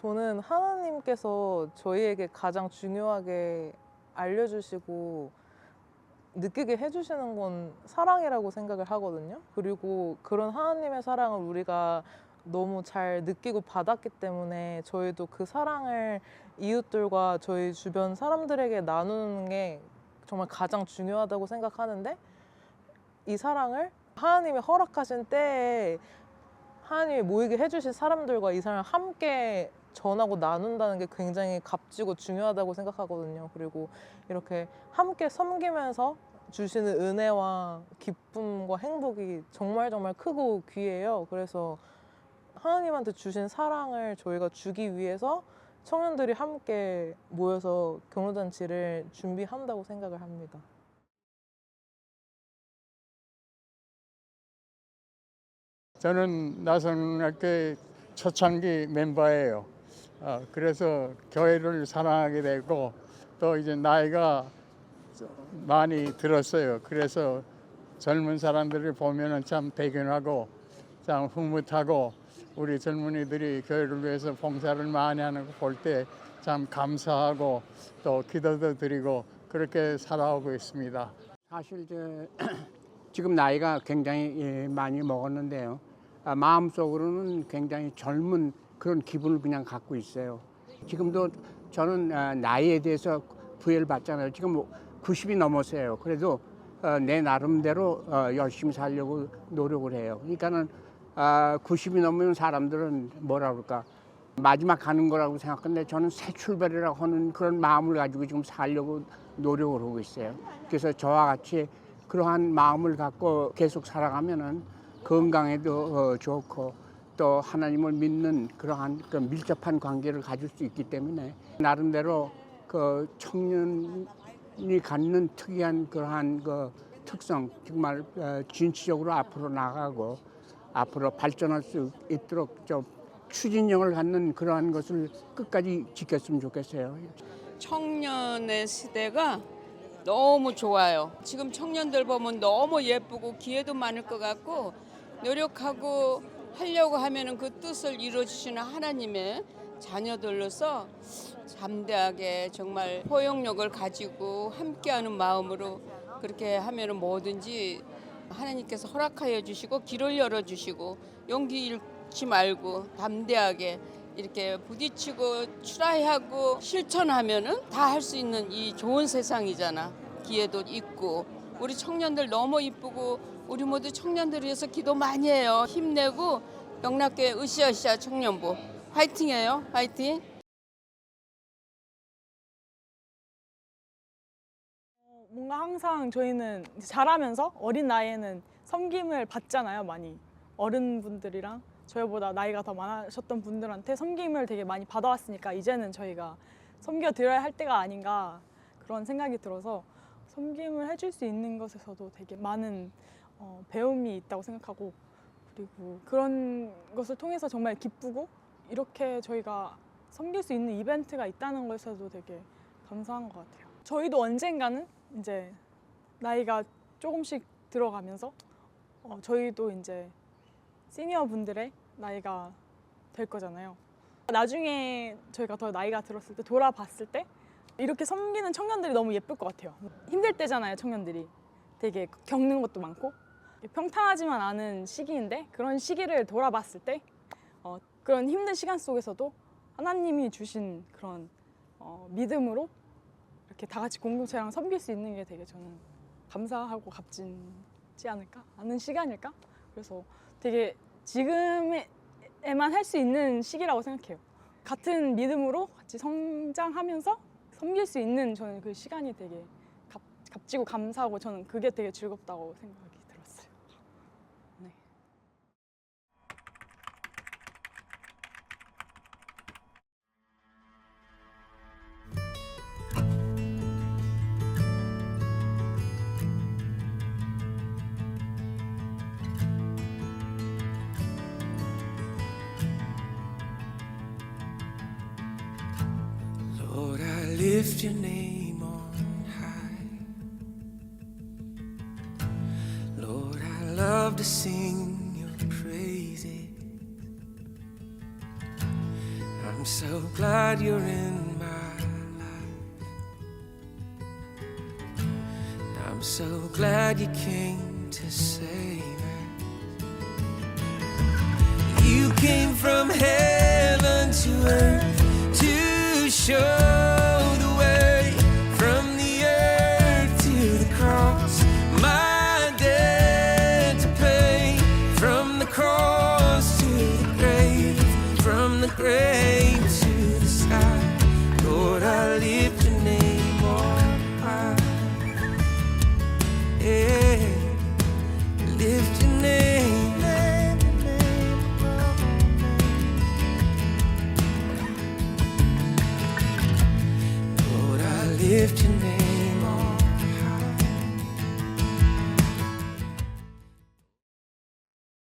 저는 하나님께서 저희에게 가장 중요하게 알려주시고 느끼게 해주시는 건 사랑이라고 생각을 하거든요. 그리고 그런 하나님의 사랑을 우리가 너무 잘 느끼고 받았기 때문에 저희도 그 사랑을 이웃들과 저희 주변 사람들에게 나누는 게 정말 가장 중요하다고 생각하는데 이 사랑을 하나님이 허락하신 때에 하나님이 모이게 해주신 사람들과 이 사랑을 함께 전하고 나눈다는 게 굉장히 값지고 중요하다고 생각하거든요. 그리고 이렇게 함께 섬기면서 주시는 은혜와 기쁨과 행복이 정말 정말 크고 귀해요. 그래서 하나님한테 주신 사랑을 저희가 주기 위해서 청년들이 함께 모여서 경로잔치를 준비한다고 생각을 합니다. 저는 나성학교의 초창기 멤버예요. 어, 그래서 교회를 사랑하게 되고 또 이제 나이가 많이 들었어요. 그래서 젊은 사람들을 보면은 참 대견하고 참 흐뭇하고 우리 젊은이들이 교회를 위해서 봉사를 많이 하는 거 볼 때 참 감사하고 또 기도도 드리고 그렇게 살아오고 있습니다. 사실 저 지금 나이가 굉장히 예, 많이 먹었는데요. 아, 마음속으로는 굉장히 젊은 그런 기분을 그냥 갖고 있어요. 지금도 저는 아, 나이에 대해서 부여를 받잖아요. 지금 90이 넘었어요. 그래도 어, 내 나름대로 어, 열심히 살려고 노력을 해요. 그러니까는 아, 90이 넘으면 사람들은 뭐라 그럴까 마지막 가는 거라고 생각하는데 저는 새 출발이라고 하는 그런 마음을 가지고 지금 살려고 노력을 하고 있어요. 그래서 저와 같이 그러한 마음을 갖고 계속 살아가면은 건강에도 어, 좋고 또 하나님을 믿는 그러한 그 밀접한 관계를 가질 수 있기 때문에 나름대로 그 청년이 갖는 특이한 그러한 그 특성 정말 어, 진취적으로 앞으로 나가고 앞으로 발전할 수 있도록 좀 추진력을 갖는 그러한 것을 끝까지 지켰으면 좋겠어요. 청년의 시대가 너무 좋아요. 지금 청년들 보면 너무 예쁘고 기회도 많을 것 같고 노력하고 하려고 하면은 그 뜻을 이루어 주시는 하나님의 자녀들로서 잠대하게 정말 포용력을 가지고 함께하는 마음으로 그렇게 하면은 뭐든지 하나님께서 허락하여 주시고 길을 열어 주시고 용기 잃지 말고 담대하게 이렇게 부딪히고 추라이하고 실천하면은 다 할 수 있는 이 좋은 세상이잖아. 기회도 있고 우리 청년들 너무 이쁘고 우리 모두 청년들 위해서 기도 많이 해요. 힘내고 영락교회 으쌰으쌰 청년부 화이팅해요. 화이팅. 뭔가 항상 저희는 자라면서 어린 나이에는 섬김을 받잖아요, 많이. 어른분들이랑 저희보다 나이가 더 많으셨던 분들한테 섬김을 되게 많이 받아왔으니까 이제는 저희가 섬겨 드려야 할 때가 아닌가 그런 생각이 들어서 섬김을 해줄 수 있는 것에서도 되게 많은 어, 배움이 있다고 생각하고 그리고 그런 것을 통해서 정말 기쁘고 이렇게 저희가 섬길 수 있는 이벤트가 있다는 것에서도 되게 감사한 것 같아요. 저희도 언젠가는 이제 나이가 조금씩 들어가면서 어, 저희도 이제 시니어 분들의 나이가 될 거잖아요. 나중에 저희가 더 나이가 들었을 때 돌아봤을 때 이렇게 섬기는 청년들이 너무 예쁠 것 같아요. 힘들 때잖아요, 청년들이. 되게 겪는 것도 많고 평탄하지만 않은 시기인데 그런 시기를 돌아봤을 때 어, 그런 힘든 시간 속에서도 하나님이 주신 그런 어, 믿음으로 이렇게 다 같이 공동체랑 섬길 수 있는 게 되게 저는 감사하고 값지지 않을까? 하는 시간일까? 그래서 되게 지금에만 할 수 있는 시기라고 생각해요. 같은 믿음으로 같이 성장하면서 섬길 수 있는 저는 그 시간이 되게 값, 값지고 감사하고 저는 그게 되게 즐겁다고 들었어요 Lord, I lift your name on high. Lord, I love to sing your praises. I'm so glad you're in my life. I'm so glad you came to save me. You came from heaven to earth sure drifting